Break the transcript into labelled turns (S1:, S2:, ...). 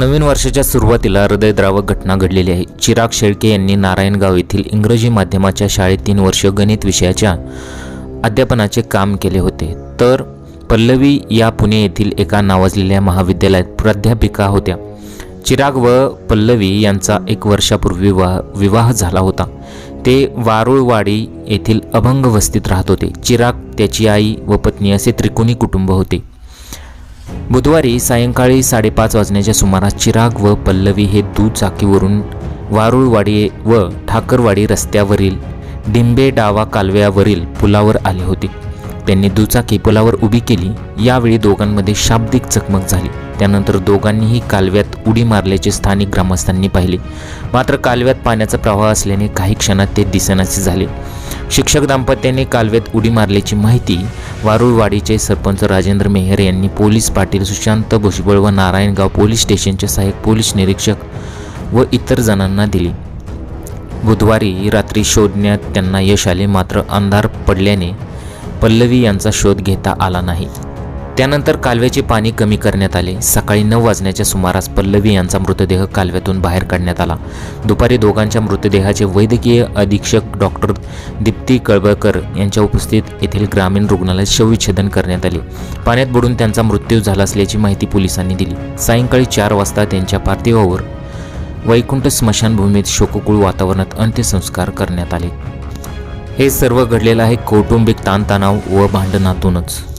S1: नवीन वर्षाच्या सुरुवातीला हृदयद्रावक घटना घडलेली आहे. चिराग शेळके यांनी नारायणगाव येथील इंग्रजी माध्यमाच्या शाळेत तीन वर्ष गणित विषयाच्या अध्यापनाचे काम केले होते. तर पल्लवी या पुणे येथील एका नावाजलेल्या महाविद्यालयात प्राध्यापिका होत्या. चिराग व पल्लवी यांचा एक वर्षापूर्वी विवाह विवाह झाला होता. ते वारुळवाडी येथील अभंग वस्तीत राहत होते. चिराग त्याची आई व पत्नी असे त्रिकोणी कुटुंब होते. बुधवारी सायंकाळी साडेपाच वाजण्याच्या सुमारास चिराग व पल्लवी हे दुचाकीवरून वारुळवाडी व ठाकरवाडी रस्त्यावरील डिंबे डावा कालव्यावरील पुलावर आले होते. त्यांनी दुचाकी पुलावर उभी केली. यावेळी दोघांमध्ये शाब्दिक चकमक झाली. त्यानंतर दोघांनीही कालव्यात उडी मारल्याचे स्थानिक ग्रामस्थांनी पाहिले. मात्र कालव्यात पाण्याचा प्रवाह असल्याने काही क्षणात ते दिसेनासे झाले. शिक्षक दाम्पत्याने कालव्यात उडी मारल्याची माहिती वारुळवाडीचे सरपंच राजेंद्र मेहर यांनी पोलीस पाटील सुशांत भुजबळ व नारायणगाव पोलीस स्टेशनचे सहाय्यक पोलीस निरीक्षक व इतर जणांना दिली. बुधवारी रात्री शोधण्यात त्यांना यश आले मात्र अंधार पडल्याने पल्लवी यांचा शोध घेता आला नाही. त्यानंतर कालव्याचे पाणी कमी करण्यात आले. सकाळी नऊ वाजण्याच्या सुमारास पल्लवी यांचा मृतदेह कालव्यातून बाहेर काढण्यात आला. दुपारी दोघांच्या मृतदेहाचे वैद्यकीय अधीक्षक डॉक्टर दीप्ती कळबळकर यांच्या उपस्थित येथील ग्रामीण रुग्णालयात शवविच्छेदन करण्यात आले. पाण्यात बुडून त्यांचा मृत्यू झाला असल्याची माहिती पोलिसांनी दिली. सायंकाळी चार वाजता त्यांच्या पार्थिवावर वैकुंठ स्मशानभूमीत शोककुळ वातावरणात अंत्यसंस्कार करण्यात आले. हे सर्व घडलेलं आहे कौटुंबिक ताणतणाव व भांडणातूनच.